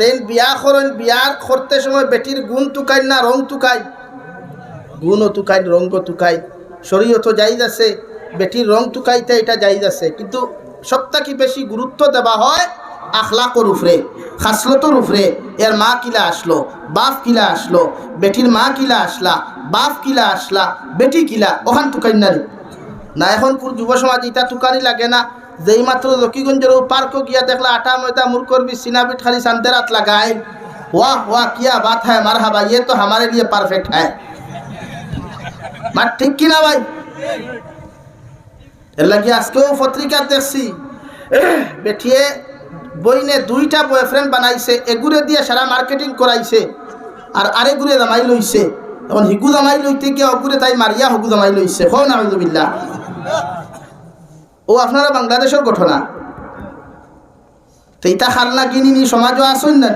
দেন বিয়া করেন, বিয়ার করতে সময় বেটির গুণ তুকাই না রং তুকাই গুণও তুকাই রঙ্গ তুকাই শরীয়ত যাইজ আছে, বেটির রং তুকাইতে এটা যাইজ আছে। কিন্তু সবথেকে বেশি গুরুত্ব দেওয়া হয় আখলাকর উপরে, খাসলতর উপরে। এর মা কিলা আসলো, বাপ কিলা আসলো, বেটির মা কিলা আসলা, বাপ কিলা আসলা, বেটি কিলা, ওখান তুকাই না। না এখন যুব সমাজ ইটা তুকারি লাগে না। যেই মাত্র লক্ষ্মীগঞ্জের পার্ক গিয়া দেখলা আটা ময়দা মুর করবি সিনাবিট খালি শান্তে রাত লাগায় वाह वाह क्या बात है मरहबा ये तो हमारे लिए परफेक्ट है মার ঠিক কিনা ভাই এর লাগি আজকেও পত্রিকা দেখছি বেঠিয়ে বইনে দুইটা বয়ফ্রেন্ড বানাইছে এগুরে দিয়ে সারা মার্কেটিং করাইছে আর আরেগুরে জামাই লইছে এখন হিগু জামাই লইতে গিয়ে অগুরে তাই মারিয়া হগু জামাই লইছে হো না ও আপনারা বাংলাদেশের ঘটনা তো ইতা খালনা কিনিনি সমাজও আসুন নি?